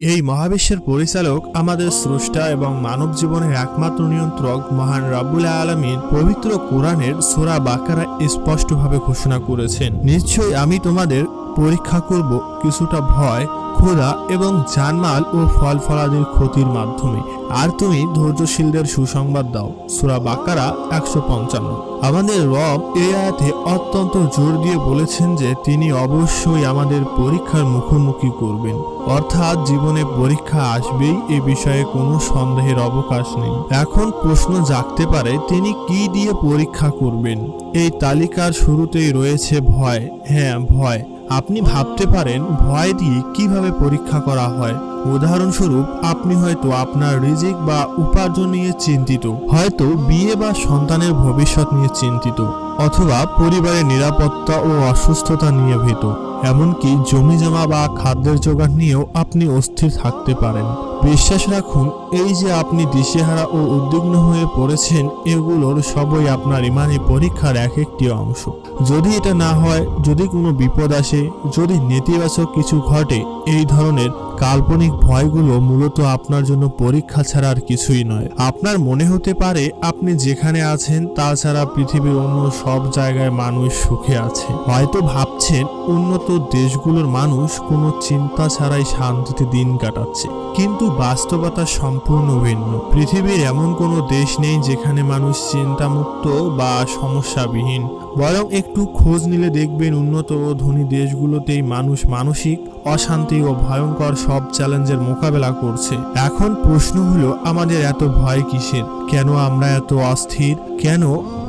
এই মহাবিশ্বের পরিচালক আমাদের স্রষ্টা এবং মানব জীবনের একমাত্র নিয়ন্ত্রক মহান রাব্বুল আলমিন পবিত্র কোরআনের সোরা বাকারা স্পষ্টভাবে ঘোষণা করেছেন। নিশ্চয়ই আমি তোমাদের পরীক্ষা করব কিছুটা ভয়, ক্ষুধা এবং জানমাল ও ফল ফলাদির ক্ষতির মাধ্যমে। আর তুমি ধৈর্যশীলদের সুসংবাদ দাও। সুরা বাকারা একশো পঞ্চান্ন। আমাদের রব এই আয়াতে অত্যন্ত জোর দিয়ে বলেছেন যে, তিনি অবশ্যই আমাদের পরীক্ষার মুখোমুখি করবেন। অর্থাৎ জীবনে পরীক্ষা আসবেই, এ বিষয়ে কোনো সন্দেহের অবকাশ নেই। এখন প্রশ্ন জাগতে পারে, তিনি কি দিয়ে পরীক্ষা করবেন? এই তালিকার শুরুতেই রয়েছে ভয়। হ্যাঁ ভয়। আপনি ভাবতে পারেন ভয় দিয়ে কীভাবে পরীক্ষা করা হয়। উদাহরণস্বরূপ, আপনি হয়তো আপনার রিজিক বা উপার্জন নিয়ে চিন্তিত। হয়তো বিয়ে বা সন্তানের ভবিষ্যৎ নিয়ে চিন্তিত। অথবা পরিবারের নিরাপত্তা ও অসুস্থতা নিয়ে ভীত। এমনকি জমি জমা বা খাদ্যের জোগাড় নিয়েও আপনি অস্থির থাকতে পারেন। বিশ্বাস রাখুন, এই যে আপনি দিশেহারা ও উদ্বিগ্ন হয়ে পড়েছেন, এগুলোর সবই আপনার ইমানি পরীক্ষার এক একটি অংশ। যদি এটা না হয়, যদি কোনো বিপদ আসে, যদি নেতিবাচক কিছু ঘটে, এই ধরনের কাল্পনিক ভয়গুলো মূলত আপনার জন্য পরীক্ষা ছাড়া আর কিছুই নয়। আপনার মনে হতে পারে আপনি যেখানে আছেন, তাছাড়া পৃথিবীর অন্য সব জায়গায় মানুষ সুখে আছে। হয়তো ভাবছেন, উন্নত দেশগুলোর মানুষ কোনো চিন্তা ছাড়াই শান্তিতে দিন কাটাচ্ছে। কিন্তু বাস্তবতা সম্পূর্ণ ভিন্ন। পৃথিবীর এমন কোনো দেশ নেই যেখানে মানুষ চিন্তামুক্ত বা সমস্যাবিহীন। বরং একটু খোঁজ নিলে দেখবেন উন্নত ও ধনী দেশগুলোতেই মানুষ মানসিক অশান্তি ও ভয়ঙ্কর সব চ্যালেঞ্জের মোকাবেলা করছে। এখন প্রশ্ন হলো, আমাদের এত ভয় কিসের? কেন আমরা এত অস্থির? কেন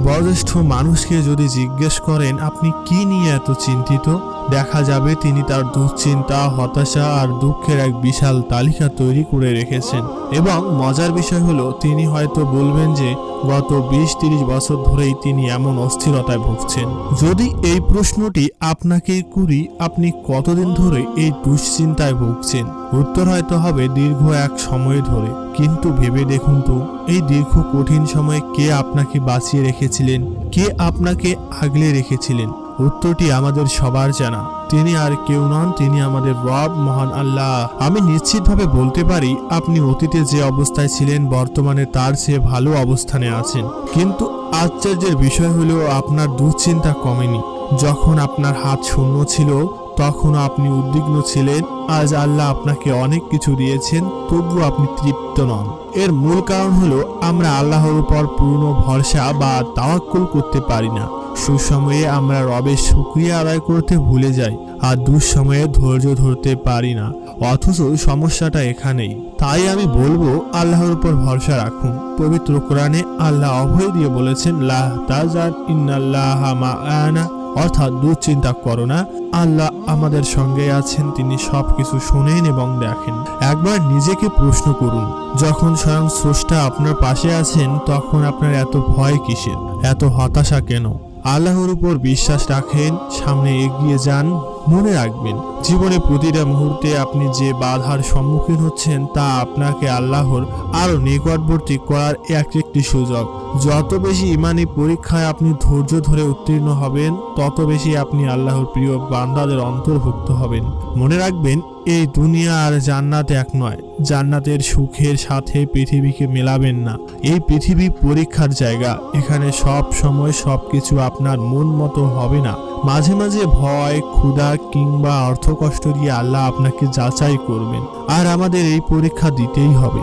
বয়োজ্যেষ্ঠ মানুষকে যদি জিজ্ঞেস করেন, আপনি কি নিয়ে এত চিন্তিত? দেখা যাবে তিনি তার দুশ্চিন্তা, হতাশা আর দুঃখের এক বিশাল তালিকা তৈরি করে রেখেছেন। এবং মজার বিষয় হলো, তিনি হয়তো বলবেন যে, গত বিশ তিরিশ বছর ধরেই তিনি এমন অস্থিরতায় ভুগছেন। যদি এই প্রশ্নটি আপনাকে করি আপনি কতদিন ধরে এই দুশ্চিন্তায় ভুগছেন? উত্তর হয়তো হবে দীর্ঘ এক সময় ধরে। কিন্তু ভেবে দেখুন তো, এই দীর্ঘ কঠিন সময়ে কে আপনাকে বাঁচিয়ে রেখেছিলেন? কে আপনাকে আগলে রেখেছিলেন? উত্তরটি আমাদের সবার জানা। তিনি আর কেউ নন, তিনি আমাদের রব, মহান আল্লাহ। আমি নিশ্চিতভাবে বলতে পারি, আপনি অতীতে যে অবস্থায় ছিলেন, বর্তমানে তার চেয়ে ভালো অবস্থানে আছেন। কিন্তু আশ্চর্যের বিষয় হলেও আপনার দুশ্চিন্তা কমেনি। যখন আপনার হাত শূন্য ছিল তখন আপনি উদ্বিগ্ন ছিলেন। আজ আল্লাহ আপনাকে অনেক কিছু দিয়েছেন তবু আপনি তৃপ্ত নন। এর মূল কারণ হলো, আমরা আল্লাহর উপর পূর্ণ ভরসা বা তাওয়াক্কুল করতে পারি না। সুসময়ে আমরা রবের শুক্রিয়া আদায় করতে ভুলে যাই আর দুঃসময়ে ধৈর্য ধরতে পারি না। অথচ সমস্যাটা এখানেই। তাই আমি বলব, আল্লাহর উপর ভরসা রাখুন। পবিত্র কোরআনে আল্লাহ অভয় দিয়ে বলেছেন লাহ তাজান ইন্নাল্লাহ মাআনা। অর্থাৎ দুশ্চিন্তা করো না। আল্লাহ আমাদের সঙ্গে আছেন, তিনি সবকিছু শোনেন এবং দেখেন। একবার নিজেকে প্রশ্ন করুন, যখন স্বয়ং স্রষ্টা আপনার পাশে আছেন, তখন আপনার এত ভয় কিসের? এত হতাশা কেন? আল্লাহর উপর বিশ্বাস রাখেন, সামনে এগিয়ে যান মনে রাখবেন, জীবনে প্রতিটা মুহূর্তে আপনি যে বাধার সম্মুখীন হচ্ছেন তা আপনাকে আল্লাহর আরও নিকটবর্তী করার এক একটি সুযোগ। যত বেশি ইমানি পরীক্ষায় আপনি ধৈর্য ধরে উত্তীর্ণ হবেন, তত বেশি আপনি আল্লাহর প্রিয় বান্দাদের অন্তর্ভুক্ত হবেন। মনে রাখবেন, এই দুনিয়া আর জান্নাত এক নয়। জান্নাতের সুখের সাথে পৃথিবীকে মেলাবেন না। এই পৃথিবী পরীক্ষার জায়গা। এখানে সব সময় সবকিছু আপনার মন মতো হবে না। মাঝে মাঝে ভয়, ক্ষুধা কিংবা অর্থকষ্ট দিয়ে আল্লাহ আপনাকে যাচাই করবেন। আর আমাদের এই পরীক্ষা দিতেই হবে।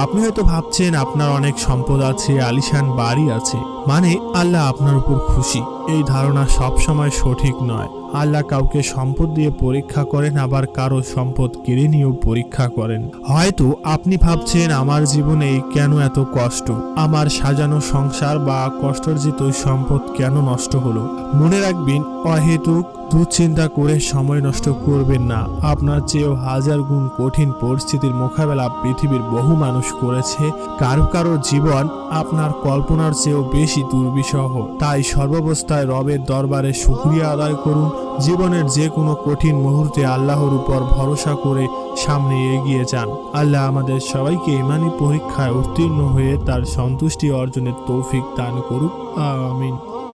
আপনি হয়তো ভাবছেন আপনার অনেক সম্পদ আছে, আলিশান বাড়ি আছে। মানে আল্লাহ আপনার উপর খুশি। এই ধারণা সবসময় সঠিক নয়। আল্লাহ কাউকে সম্পদ দিয়ে পরীক্ষা করেন, আবার কারও সম্পদ কেড়ে নিয়েও পরীক্ষা করেন। হয়তো আপনি ভাবছেন, আমার জীবনে কেন এত কষ্ট? আমার সাজানো সংসার বা কষ্টার্জিত সম্পদ কেন নষ্ট হলো? মনে রাখবেন, অহেতুক দুশ্চিন্তা করে সময় নষ্ট করবেন না। আপনার চেয়েও হাজার গুণ কঠিন পরিস্থিতির মোকাবেলা পৃথিবীর বহু মানুষ করেছে। কারও কারও জীবন আপনার কল্পনার চেয়েও বেশি দুর্বিষহ। তাই সর্বাবস্থায় রবের দরবারে শুক্রিয়া আদায় করুন। জীবনের যে কোনো কঠিন মুহূর্তে আল্লাহর উপর ভরসা করে সামনে এগিয়ে যান। আল্লাহ আমাদের সবাইকে ইমানি পরীক্ষায় উত্তীর্ণ হয়ে তার সন্তুষ্টি অর্জনের তৌফিক দান করুক। আমিন।